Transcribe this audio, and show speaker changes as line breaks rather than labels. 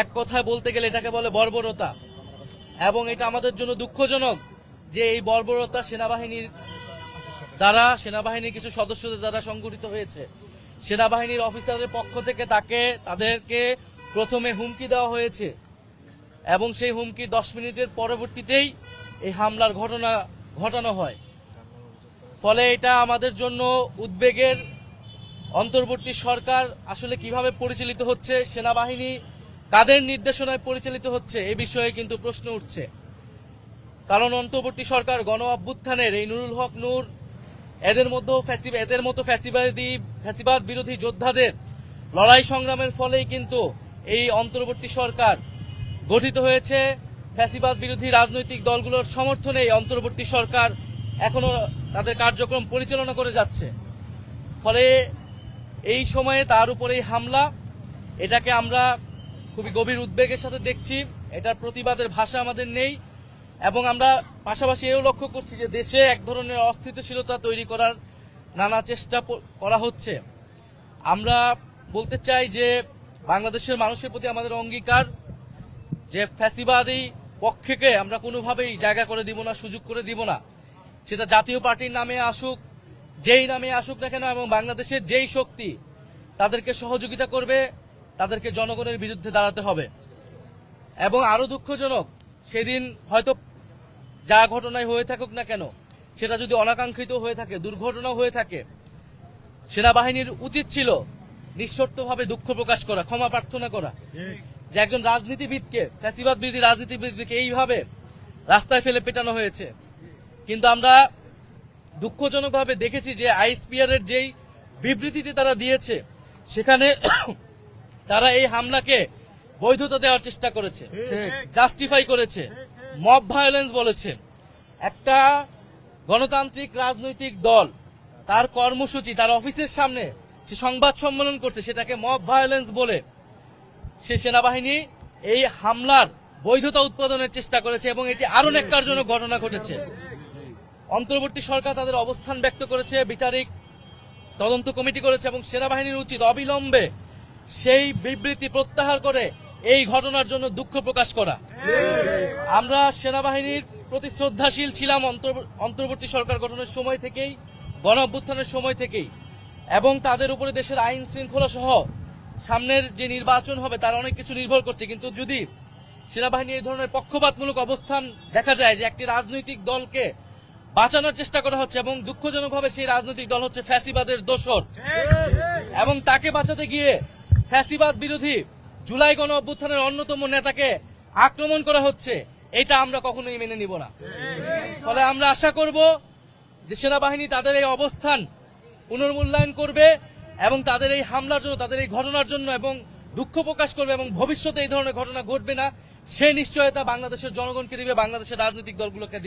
এক কথায় বলতে গেলে এটাকে বলে বর্বরতা। এবং এটা আমাদের জন্য দুঃখজনক যে এই বর্বরতা সেনাবাহিনীর দ্বারা, সেনাবাহিনীর কিছু সদস্যদের দ্বারা সংগঠিত হয়েছে। সেনাবাহিনীর অফিসারদের পক্ষ থেকে তাকে, তাদেরকে প্রথমে হুমকি দেওয়া হয়েছে। এবং সেই হুমকি দশ মিনিটের পরবর্তীতেই এই হামলার ঘটনা, ঘটানো হয়। ফলে এটা আমাদের জন্য উদ্বেগের অন্তর্বর্তী সরকার আসলে কীভাবে পরিচালিত হচ্ছে, সেনাবাহিনী কাদের নির্দেশনায় পরিচালিত হচ্ছে এ বিষয়ে কিন্তু প্রশ্ন উঠছে। কারণ অন্তর্বর্তী সরকার গণ অভ্যুত্থানের এই নুরুল হক নূর, এদের মধ্যেও এদের মতো ফ্যাসিবাদী ফ্যাসিবাদ বিরোধী যোদ্ধাদের লড়াই সংগ্রামের ফলেই কিন্তু এই অন্তর্বর্তী সরকার গঠিত হয়েছে। ফ্যাসিবাদ বিরোধী রাজনৈতিক দলগুলোর সমর্থনে এই অন্তর্বর্তী সরকার এখনও তাদের কার্যক্রম পরিচালনা করে যাচ্ছে। ফলে এই সময়ে তার উপরেই হামলা। এটাকে আমরা খুবই গভীর উদ্বেগের সাথে দেখছি। এটার প্রতিবাদের ভাষা আমাদের নেই এবং আমরা পাশাপাশি এও লক্ষ্য করছি যে দেশে এক ধরনের অস্থিতিশীলতা তৈরি করার নানা চেষ্টা করা হচ্ছে। আমরা বলতে চাই যে বাংলাদেশের মানুষের প্রতি আমাদের অঙ্গীকার যে ফ্যাসিবাদী পক্ষকে আমরা কোনোভাবেই জায়গা করে দিব না, সুযোগ করে দিব না। সেটা জাতীয় পার্টির নামে আসুক, যেই নামে আসুক না কেন, এবং বাংলাদেশের যেই শক্তি তাদেরকে সহযোগিতা করবে তাদেরকে জনগণের বিরুদ্ধে দাঁড়াতে হবে। এবং আরও দুঃখজনক, সেদিন হয়তো যা ঘটনায় হয়ে থাকুক না কেন, সেটা যদি অনাকাঙ্ক্ষিত হয়ে থাকে দুর্ঘটনা হয়ে থাকে, সেনাবাহিনীর উচিত ছিল নিঃশর্তভাবে দুঃখ প্রকাশ করা, ক্ষমা প্রার্থনা করা। যে একজন রাজনীতিবিদকে ফ্যাসিবাদ বিরোধী রাজনীতিবিদকে এইভাবে রাস্তায় ফেলে পেটানো হয়েছে। কিন্তু আমরা দুঃখজনকভাবে দেখেছি যে আইএসপিআর এর যেই বিবৃতিটি তারা দিয়েছে, সেখানে তারা এই হামলাকে বৈধতা দেওয়ার চেষ্টা করেছে জাস্টিফাই করেছে মব ভায়োলেন্স বলেছে। একটা গণতান্ত্রিক রাজনৈতিক দল তার কর্মসূচি তার অফিসের সামনে সে সংবাদ সম্মেলন করছে সেটাকে মব ভায়োলেন্স বলে। সে সেনাবাহিনী এই হামলার বৈধতা উৎপাদনের চেষ্টা করেছে এবং এটি আরও ন্যাক্কারজনক ঘটনা ঘটেছে। অন্তর্বর্তী সরকার তাদের অবস্থান ব্যক্ত করেছে বিচারিক তদন্ত কমিটি করেছে এবং সেনাবাহিনীর উচিত অবিলম্বে সেই বিবৃতি প্রত্যাহার করে এই ঘটনার জন্য দুঃখ প্রকাশ করা। আমরা সেনাবাহিনীর প্রতি শ্রদ্ধাশীল ছিলাম অন্তর- অন্তর্বর্তী সরকার গঠনের সময় থেকেই, গণ সময় থেকেই, এবং তাদের উপরে দেশের আইন শৃঙ্খলা সহ সামনের যে নির্বাচন হবে তার অনেক কিছু নির্ভর করছে। কিন্তু যদি সেনাবাহিনী এই ধরনের পক্ষপাতমূলক অবস্থান দেখা যায় যে একটি রাজনৈতিক দলকে বাঁচানোর চেষ্টা করা হচ্ছে এবং দুঃখজনকভাবে সেই রাজনৈতিক দল হচ্ছে ফ্যাসিবাদের দোসর, এবং তাকে বাঁচাতে গিয়ে ফ্যাসিবাদ বিরোধী জুলাই গণ অভ্যুত্থানের অন্যতম নেতাকে আক্রমণ করা হচ্ছে, এটা আমরা কখনোই মেনে নিব না। ফলে আমরা আশা করব যে সেনাবাহিনী তাদের এই অবস্থান পুনর্মূল্যায়ন করবে এবং তাদের এই হামলার জন্য, তাদের এই ঘটনার জন্য এবং দুঃখ প্রকাশ করবে এবং ভবিষ্যতে এই ধরনের ঘটনা ঘটবে না, সে নিশ্চয়তা বাংলাদেশের জনগণকে দিবে, বাংলাদেশের রাজনৈতিক দলগুলোকে দিবে।